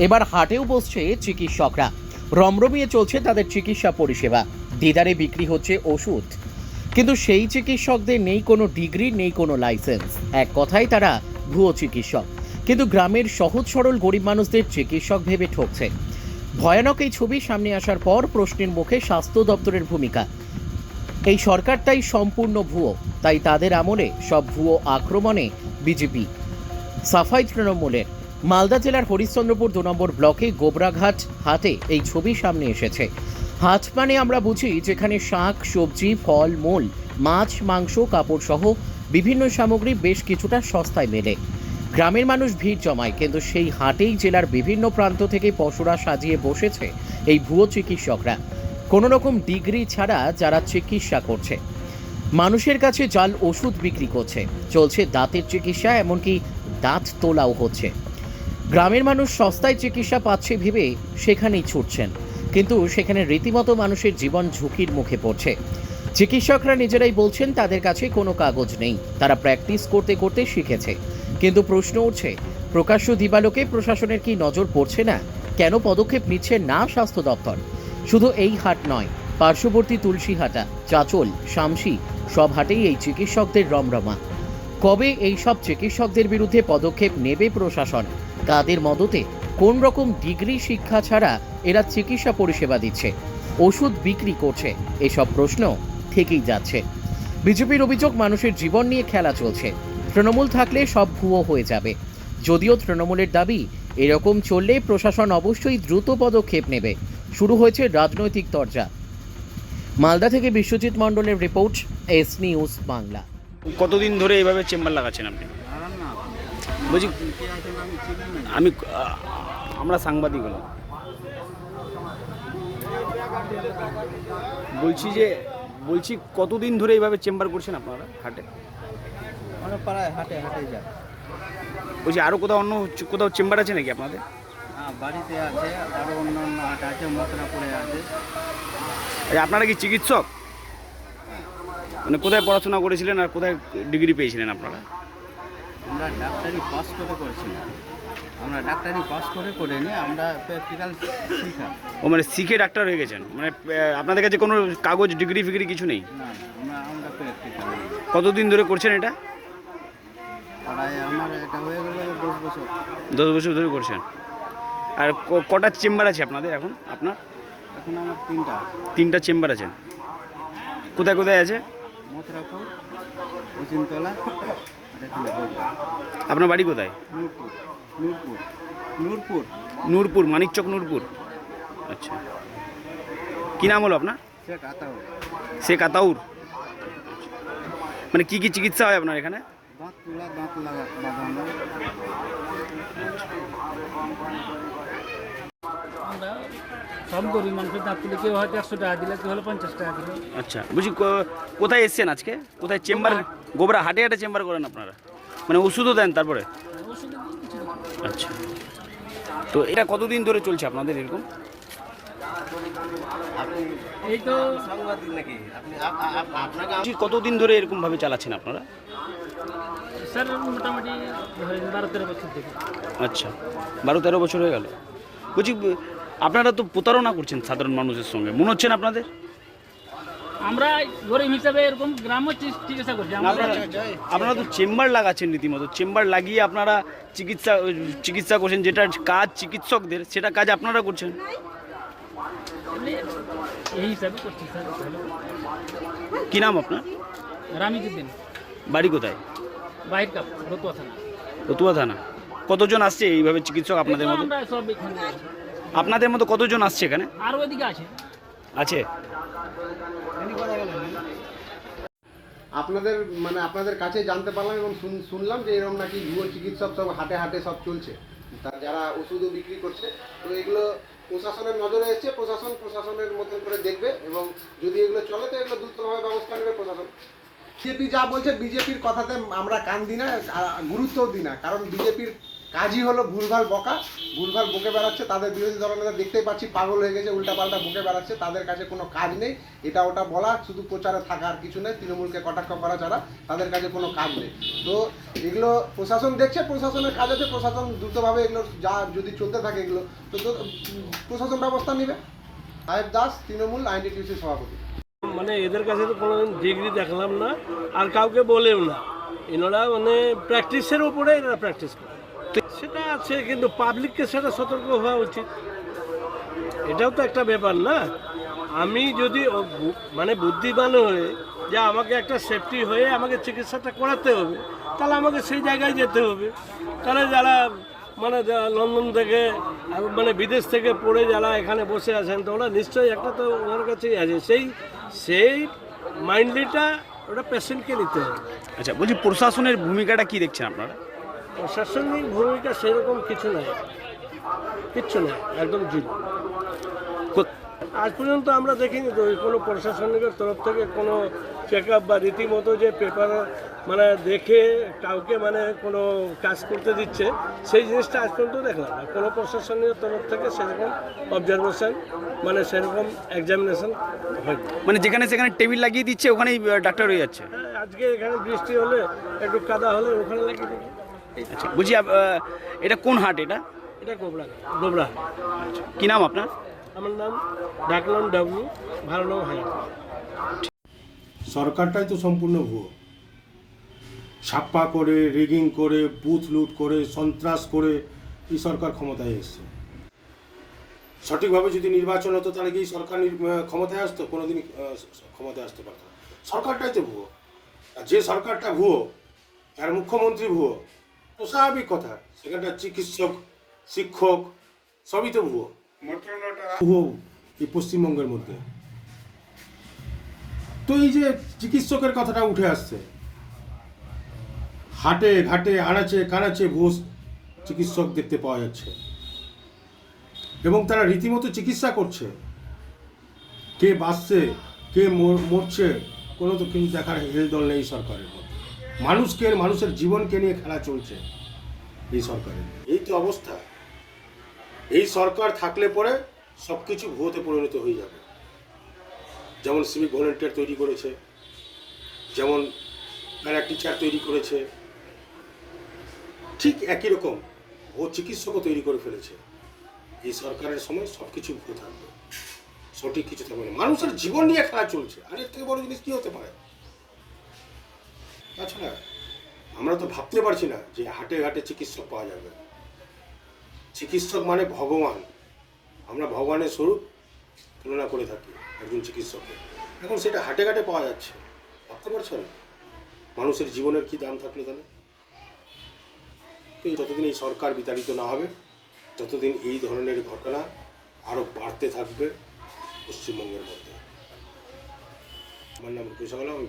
এবার হাটেও বসছে চিকিৎসকরা। রমরমিয়ে চলছে তাদের চিকিৎসা পরিষেবা। দিদারে বিক্রি হচ্ছে ওষুধ। কিন্তু সেই চিকিৎসকদের নেই কোনো ডিগ্রি, নেই কোনো লাইসেন্স। এক কথায় তারা ভুয়ো চিকিৎসক। কিন্তু গ্রামের সহজ সরল গরিব মানুষদের চিকিৎসক ভেবে ঠকছে। ভয়ানক এই ছবি সামনে আসার পর প্রশ্নের মুখে স্বাস্থ্য দপ্তরের ভূমিকা। এই সরকারটাই সম্পূর্ণ ভুয়ো। তাই তাদের আমলে সব ভুয়ো আক্রমণে বিজেপি। সাফাই তৃণমূলের মালদা জেলার হরিশ্চন্দ্রপুর দু নম্বর ব্লকে গোবরাঘাট হাটে এই ছবি সামনে এসেছে। হাট মানে আমরা বুঝি যেখানে শাক, সবজি, ফল, মূল, মাছ, মাংস, কাপড় সহ বিভিন্ন সামগ্রী বেশ কিছুটা সস্তায় মেলে। গ্রামের মানুষ ভিড় জমায়, কিন্তু সেই হাটেই জেলার বিভিন্ন প্রান্ত থেকে পশুরা সাজিয়ে বসেছে এই ভুয়ো চিকিৎসকরা। কোনো রকম ডিগ্রি ছাড়া যারা চিকিৎসা করছে। মানুষের কাছে জাল ওষুধ বিক্রি করছে। চলছে দাঁতের চিকিৎসা, এমনকি দাঁত তোলাও হচ্ছে। গ্রামের মানুষ সস্তায় চিকিৎসা পাচ্ছে ভেবে সেখানেই ছুটছেন। কিন্তু সেখানে রীতিমতো মানুষের জীবন ঝুঁকির মুখে পড়ছে। চিকিৎসকরা নিজেরাই বলছেন তাদের কাছে কোনো কাগজ নেই। তারা প্র্যাকটিস করতে করতে শিখেছে। কিন্তু প্রশ্ন উঠছে, প্রকাশ্য দিবালোকে প্রশাসনের কি নজর পড়ছে না? কেন পদক্ষেপ নিচ্ছে না স্বাস্থ্য দপ্তর? শুধু এই হাট নয়, পার্শ্ববর্তী তুলসীহাটা চাচল, শামসি, সব হাটেই এই চিকিৎসকদের রমরমা। কবে এই সব চিকিৎসকদের বিরুদ্ধে পদক্ষেপ নেবে প্রশাসন? কাদের মদতে কোন রকম ডিগ্রি শিক্ষা ছাড়া এরা চিকিৎসা পরিষেবা দিচ্ছে? ওষুধ বিক্রি করছে? এসব প্রশ্ন থেকেই যাচ্ছে। বিজেপির অভিযোগ, মানুষের জীবন নিয়ে খেলা চলছে। তৃণমূল থাকলে সব ভুয়ো হয়ে যাবে। যদিও তৃণমূলের দাবি, এরকম চললে প্রশাসন অবশ্যই দ্রুত পদক্ষেপ নেবে। শুরু হয়েছে রাজনৈতিক তরজা। মালদা থেকে বিশ্বজিৎ মণ্ডলের রিপোর্ট, এস নিউজ বাংলা। কতদিন ধরে এইভাবে চেম্বার লাগাচ্ছেন আপনি? বলছি আমি আমরা সাংবাদিক হলাম। বলছি যে বলছি কতদিন ধরে এইভাবে চেম্বার করছেন আপনারা হাটে? পাড়ায় হাটে হাটে যাই। বলছি আরও কোথাও অন্য কোথাও চেম্বার আছে নাকি আপনাদের? হ্যাঁ বাড়িতে আছে আরও অন্য অন্য হাট আছে মথুরাপুরে আছে। আচ্ছা, আপনারা কি চিকিৎসক? মানে কোথায় পড়াশোনা করেছিলেন আর কোথায় ডিগ্রি পেয়েছিলেন আপনারা? আমরা ডাক্তারি পাস করে করেছিলাম। আমরা ডাক্তারি পাস করে করিনি আমরা প্র্যাকটিক্যাল শিখা। ও মানে শিখে ডাক্তার হয়ে গেছেন? মানে আপনাদের কাছে কোনো কাগজ ডিগ্রি ফিগ্রি কিছু নেই? না আমরা আমরা প্র্যাকটিক্যাল কতদিন ধরে করছেন এটা? পাড়ায় আমার এটা হয়ে গেল দশ বছর। দশ বছর ধরে করছেন। আর কটা চেম্বার আছে আপনাদের এখন? আপনার? এখন আমার তিনটা। তিনটা চেম্বার আছে কোথায় কোথায় আছে? মথুরাপুর উচিনতলা। আপনার বাড়ি কোথায়? নূরপুর নূরপুর নূরপুর। নূরপুর মানিকচক নূরপুর। আচ্ছা। কী নাম হলো আপনার? শেখ শেখ আতাউর। মানে কি কি চিকিৎসা হয় আপনার এখানে? দাঁত তোলা দাঁত লাগা বাঁধানো। আমরা সব গরিব মানুষের দাঁত তুলে কেউ হয়তো একশো টাকা দিলে কেউ হলো পঞ্চাশ টাকা দিল। আচ্ছা বলছি কো- কোথায় এসছেন আজকে? কোথায় চেম্বার গোবরা। হাটে হাটে চেম্বার করেন আপনারা? মানে ওষুধও দেন তারপরে? ওষুধ কিছু না। আচ্ছা। তো এটা কতদিন ধরে চলছে আপনাদের এরকম? এই তো বলছি, কতদিন ধরে এরকম ভাবে চালাচ্ছেন আপনারা? স্যার মোটামুটি ধরেন বারো তেরো বছর থেকে। আচ্ছা বারো তেরো বছর হয়ে গেল। বলছি ব- আপনারা তো প্রতারণা করছেন সাধারণ মানুষের সঙ্গে। মনে হচ্ছেন আপনাদের? আমরা গরিব হিসাবে এরকম গ্রামও চি- চিকিৎসা করছি। আপনারা আপনারা তো চেম্বার লাগাচ্ছেন রীতিমতো। চেম্বার লাগিয়ে আপনারা চিকিৎসা চিকিৎসা করছেন যেটা কাজ চিকিৎসকদের সেটা কাজ আপনারা করছেন। এই হিসাবে করছি স্যার। কি নাম আপনার? রামিজুদ্দিন। বাড়ি কোথায়? বাহির কাপ রতুয়া থানা। রতুয়া থানা। কতজন আসছে এইভাবে চিকিৎসক আপনাদের মতো আপনাদের মতো কতজন আসছে এখানে? আর ওইদিকে আছে। আছে? আপনাদের মানে আপনাদের কাছে জানতে পারলাম এবং শুন- শুনলাম যে এরকম নাকি ভুয়ো চিকিৎসক সব হাটে হাটে সব চলছে। তা যারা ওষুধও বিক্রি করছে তো এগুলো প্রশাসনের নজরে এসছে প্রশাসন প্রশাসনের মতন করে দেখবে এবং যদি এগুলো চলে তো এগুলো দ্রুতভাবে ব্যবস্থা নেবে প্রশাসন। বিজেপি যা বলছে বিজেপির কথাতে আমরা কান দিই না আর গুরুত্বও দিই না কারণ বিজেপির কাজই হলো ভুলভাল বকা, ভুলভাল বকে বেড়াচ্ছে, তাদের বিরোধী দলনেতা দেখতেই পাচ্ছি পাগল হয়ে গেছে, উল্টাপাল্টা বকে বেড়াচ্ছে, তাদের কাছে কোনো কাজ নেই, এটা ওটা বলা, শুধু প্রচারে থাকা আর কিছু নেই, তৃণমূলকে কটাক্ষ করা ছাড়া তাদের কাছে কোনো কাজ নেই। তো এগুলো প্রশাসন দেখছে, প্রশাসনের কাজ আছে, প্রশাসন দ্রুতভাবে এগুলো যা যদি চলতে থাকে এগুলো, তো প্রশাসন ব্যবস্থা নেবে। সাহেব দাস, তৃণমূল আইনটিটিউসির সভাপতি। মানে এদের কাছে তো কোনো ডিগ্রি দেখলাম না, আর কাউকে বলেও না। এনারা মানে প্র্যাকটিসের ওপরে এনারা প্র্যাকটিস করে। সেটা আছে, কিন্তু পাবলিককে সেটা সতর্ক হওয়া উচিত। এটাও তো একটা ব্যাপার না? আমি যদি মানে বুদ্ধিমান হয়ে যে আমাকে একটা সেফটি হয়ে আমাকে চিকিৎসাটা করাতে হবে, তাহলে আমাকে সেই জায়গায় যেতে হবে। তাহলে যারা মানে লন্ডন থেকে মানে বিদেশ থেকে পড়ে যারা এখানে বসে আছেন, তো ওরা নিশ্চয়ই একটা তো ওনার কাছেই আছে। সেই সেই মাইন্ডলিটা ওটা পেশেন্টকে নিতে হবে। আচ্ছা বলছি প্রশাসনের ভূমিকাটা কি দেখছেন আপনারা? প্রশাসনিক ভূমিকা সেরকম কিছু নাই। কিচ্ছু নেই একদম জিরো। আজ পর্যন্ত আমরা দেখিনি তো কোনো প্রশাসনিকের তরফ থেকে কোনো চেক আপ বা রীতিমতো যে পেপার মানে দেখে কাউকে মানে কোনো কাজ করতে দিচ্ছে সেই জিনিসটা আজ পর্যন্ত দেখলাম না। কোনো প্রশাসনের তরফ থেকে সেরকম অবজারভেশন মানে সেরকম এক্সামিনেশন হয়নি। মানে যেখানে সেখানে টেবিল লাগিয়ে দিচ্ছে ওখানেই ডাক্তার হয়ে যাচ্ছে? হ্যাঁ, আজকে এখানে বৃষ্টি হলে একটু কাদা হলে ওখানে লাগিয়ে দেবে আচ্ছা বলছি আপ- আহ, এটা কোন হাট এটা? এটা গোবরা গোবরা কি নাম আপনার? আমার নাম ডাকনাম ডাব্লু ভালো নাম হায়াত। সরকারটাই তো সম্পূর্ণ ভুয়ো। ছাপ্পা করে রিগিং করে বুথ লুট করে সন্ত্রাস করে এই সরকার ক্ষমতায় এসছে। সঠিকভাবে যদি নির্বাচন হতো তাহলে কি এই সরকার নির- আহ, ক্ষমতায় আসতো? কোনোদিনই আহ, ক্ষমতায় আসতে পারতো না। সরকারটাই তো ভুয়ো। আর যে সরকারটা ভুয়ো যার মুখ্যমন্ত্রী ভুয়ো স্বাভাবিক কথা। সেখানটার চিকিৎসক, শিক্ষক, সবই তো ভুয়ো। ভুয়ো এই পশ্চিমবঙ্গের মধ্যে। তো এই যে চিকিৎসকের কথাটা উঠে আসছে, হাটে ঘাটে আনাচে কানাচে ভুয়ো চিকিৎসক দেখতে পাওয়া যাচ্ছে। এবং তারা রীতিমতো চিকিৎসা করছে। কে বাঁচছে, কে মর- মরছে, কোনো তো কিন্তু দেখার হেলদল নেই সরকারের মধ্যে। মানুষকে, মানুষের জীবনকে নিয়ে খেলা চলছে এই সরকারের। এই তো অবস্থা। এই সরকার থাকলে পরে সব কিছু ভুয়োতে পরিণত হয়ে যাবে। যেমন সিভিক ভলেন্টিয়ার তৈরি করেছে, যেমন প্যারা টিচার তৈরি করেছে, ঠিক একই রকম ও চিকিৎসকও তৈরি করে ফেলেছে। এই সরকারের সময় সব কিছু ভুল থাকবে। সঠিক কিছু থাকবে না। মানুষের জীবন নিয়ে খেলা চলছে। আর এর থেকে বড় জিনিস কি হতে পারে? তাছাড়া আমরা তো ভাবতে পারছি না যে হাটে ঘাটে চিকিৎসক পাওয়া যাবে। চিকিৎসক মানে ভগবান। আমরা ভগবানের স্বরূপ তুলনা করে থাকি একজন চিকিৎসককে এখন সেটা হাটে ঘাটে পাওয়া যাচ্ছে। ভাবতে পারছেন মানুষের জীবনের কি দাম থাকলে তাহলে? তো এই যতদিন এই সরকার বিতাড়িত না হবে ততদিন এই ধরনের ঘটনা আরও বাড়তে থাকবে পশ্চিমবঙ্গের মধ্যে। আমার নাম রূপেশ আমি